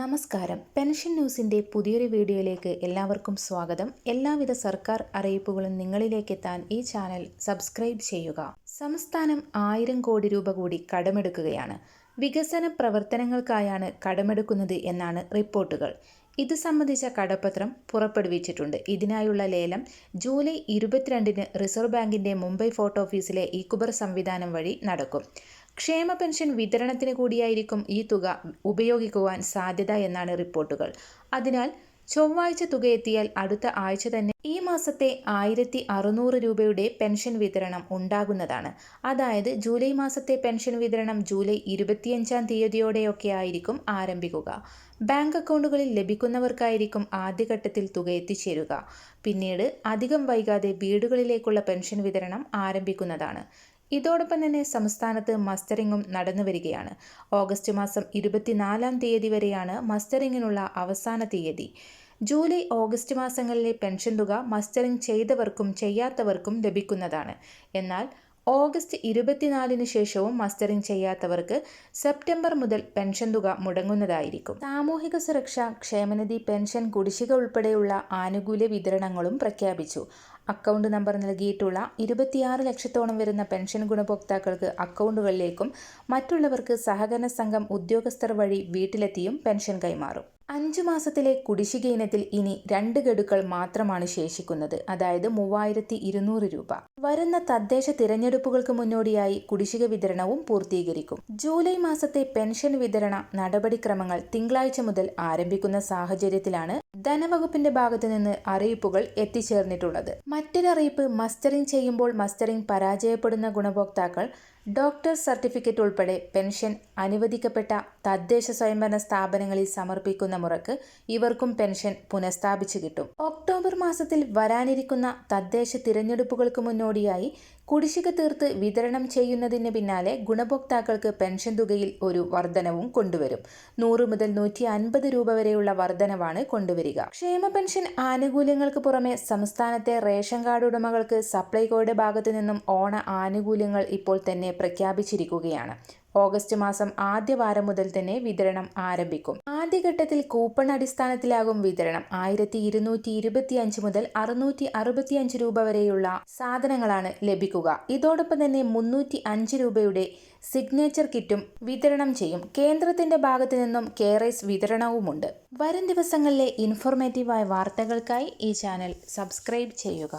നമസ്കാരം. പെൻഷൻ ന്യൂസിന്റെ പുതിയൊരു വീഡിയോയിലേക്ക് എല്ലാവർക്കും സ്വാഗതം. എല്ലാവിധ സർക്കാർ അറിയിപ്പുകളും നിങ്ങളിലേക്ക് എത്താൻ ഈ ചാനൽ സബ്സ്ക്രൈബ് ചെയ്യുക. സംസ്ഥാനം ആയിരം കോടി രൂപ കൂടി കടമെടുക്കുകയാണ്. വികസന പ്രവർത്തനങ്ങൾക്കായാണ് കടമെടുക്കുന്നത് എന്നാണ് റിപ്പോർട്ടുകൾ. ഇത് സംബന്ധിച്ച കടപ്പത്രം പുറപ്പെടുവിച്ചിട്ടുണ്ട്. ഇതിനായുള്ള ലേലം ജൂലൈ ഇരുപത്തിരണ്ടിന് റിസർവ് ബാങ്കിന്റെ മുംബൈ ഫോർട്ട് ഓഫീസിലെ ഇക്കുബർ സംവിധാനം വഴി നടക്കും. ക്ഷേമ പെൻഷൻ വിതരണത്തിന് കൂടിയായിരിക്കും ഈ തുക ഉപയോഗിക്കുവാൻ സാധ്യത എന്നാണ് റിപ്പോർട്ടുകൾ. അതിനാൽ ചൊവ്വാഴ്ച തുക എത്തിയാൽ അടുത്ത ആഴ്ച തന്നെ ഈ മാസത്തെ ആയിരത്തി അറുന്നൂറ് രൂപയുടെ പെൻഷൻ വിതരണം ഉണ്ടാകുന്നതാണ്. അതായത് ജൂലൈ മാസത്തെ പെൻഷൻ വിതരണം ജൂലൈ ഇരുപത്തിയഞ്ചാം തീയതിയോടെയൊക്കെ ആയിരിക്കും ആരംഭിക്കുക. ബാങ്ക് അക്കൗണ്ടുകളിൽ ലഭിക്കുന്നവർക്കായിരിക്കും ആദ്യഘട്ടത്തിൽ തുക എത്തിച്ചേരുക. പിന്നീട് അധികം വൈകാതെ വീടുകളിലേക്കുള്ള പെൻഷൻ വിതരണം ആരംഭിക്കുന്നതാണ്. ഇതോടൊപ്പം തന്നെ സംസ്ഥാനത്ത് മസ്റ്ററിങ്ങും നടന്നു വരികയാണ്. ഓഗസ്റ്റ് മാസം ഇരുപത്തിനാലാം തീയതി വരെയാണ് മസ്റ്ററിങ്ങിനുള്ള അവസാന തീയതി. ജൂലൈ ഓഗസ്റ്റ് മാസങ്ങളിലെ പെൻഷൻ തുക മസ്റ്ററിംഗ് ചെയ്തവർക്കും ചെയ്യാത്തവർക്കും ലഭിക്കുന്നതാണ്. എന്നാൽ ഓഗസ്റ്റ് ഇരുപത്തിനാലിന് ശേഷവും മസ്റ്ററിംഗ് ചെയ്യാത്തവർക്ക് സെപ്റ്റംബർ മുതൽ പെൻഷൻ തുക മുടങ്ങുന്നതായിരിക്കും. സാമൂഹിക സുരക്ഷ ക്ഷേമനിധി പെൻഷൻ കുടിശ്ശിക ഉൾപ്പെടെയുള്ള ആനുകൂല്യ വിതരണങ്ങളും പ്രഖ്യാപിച്ചു. അക്കൗണ്ട് നമ്പർ നൽകിയിട്ടുള്ള ഇരുപത്തിയാറ് ലക്ഷത്തോളം വരുന്ന പെൻഷൻ ഗുണഭോക്താക്കൾക്ക് അക്കൗണ്ടുകളിലേക്കും മറ്റുള്ളവർക്ക് സഹകരണ സംഘം ഉദ്യോഗസ്ഥർ വഴി വീട്ടിലെത്തിയും പെൻഷൻ കൈമാറും. അഞ്ചു മാസത്തിലെ കുടിശ്ശിക ഇനത്തിൽ ഇനി രണ്ട് ഗഡുക്കൾ മാത്രമാണ് ശേഷിക്കുന്നത്. അതായത് മൂവായിരത്തി ഇരുന്നൂറ് രൂപ. വരുന്ന തദ്ദേശ തിരഞ്ഞെടുപ്പുകൾക്ക് മുന്നോടിയായി കുടിശ്ശിക വിതരണവും പൂർത്തീകരിക്കും. ജൂലൈ മാസത്തെ പെൻഷൻ വിതരണ നടപടിക്രമങ്ങൾ തിങ്കളാഴ്ച മുതൽ ആരംഭിക്കുന്ന സാഹചര്യത്തിലാണ് ധനവകുപ്പിന്റെ ഭാഗത്തു നിന്ന് അറിയിപ്പുകൾ എത്തിച്ചേർന്നിട്ടുള്ളത്. മറ്റൊരറിയിപ്പ് മസ്റ്ററിംഗ് ചെയ്യുമ്പോൾ മസ്റ്ററിംഗ് പരാജയപ്പെടുന്ന ഗുണഭോക്താക്കൾ ഡോക്ടർ സർട്ടിഫിക്കറ്റ് ഉൾപ്പെടെ പെൻഷൻ അനുവദിക്കപ്പെട്ട തദ്ദേശ സ്വയംഭരണ സ്ഥാപനങ്ങളിൽ സമർപ്പിക്കുന്ന മുറക്ക് ഇവർക്കും പെൻഷൻ പുനഃസ്ഥാപിച്ചു കിട്ടും. ഒക്ടോബർ മാസത്തിൽ വരാനിരിക്കുന്ന തദ്ദേശ തിരഞ്ഞെടുപ്പുകൾക്ക് മുന്നോടിയായി കുടിശ്ശിക തീർത്ത് വിതരണം ചെയ്യുന്നതിന് പിന്നാലെ ഗുണഭോക്താക്കൾക്ക് പെൻഷൻ തുകയിൽ ഒരു വർധനവും കൊണ്ടുവരും. നൂറ് മുതൽ നൂറ്റി അൻപത് രൂപ വരെയുള്ള വർധനവാണ് കൊണ്ടുവരിക. ക്ഷേമ പെൻഷൻ ആനുകൂല്യങ്ങൾക്ക് പുറമെ സംസ്ഥാനത്തെ റേഷൻ കാർഡ് ഉടമകൾക്ക് സപ്ലൈകോയുടെ ഭാഗത്തു നിന്നും ഓണ ആനുകൂല്യങ്ങൾ ഇപ്പോൾ തന്നെ പ്രഖ്യാപിച്ചിരിക്കുകയാണ്. ഓഗസ്റ്റ് മാസം ആദ്യ വാരം മുതൽ തന്നെ വിതരണം ആരംഭിക്കും. ആദ്യഘട്ടത്തിൽ കൂപ്പൺ അടിസ്ഥാനത്തിലാകും വിതരണം. ആയിരത്തി ഇരുന്നൂറ്റി ഇരുപത്തി അഞ്ച് മുതൽ അറുന്നൂറ്റി അറുപത്തി അഞ്ച് രൂപ വരെയുള്ള സാധനങ്ങളാണ് ലഭിക്കുക. ഇതോടൊപ്പം തന്നെ മുന്നൂറ്റി അഞ്ച് രൂപയുടെ സിഗ്നേച്ചർ കിറ്റും വിതരണം ചെയ്യും. കേന്ദ്രത്തിന്റെ ഭാഗത്തു നിന്നും കെയറേസ് വിതരണവുമുണ്ട്. വരും ദിവസങ്ങളിലെ ഇൻഫോർമേറ്റീവായ വാർത്തകൾക്കായി ഈ ചാനൽ സബ്സ്ക്രൈബ് ചെയ്യുക.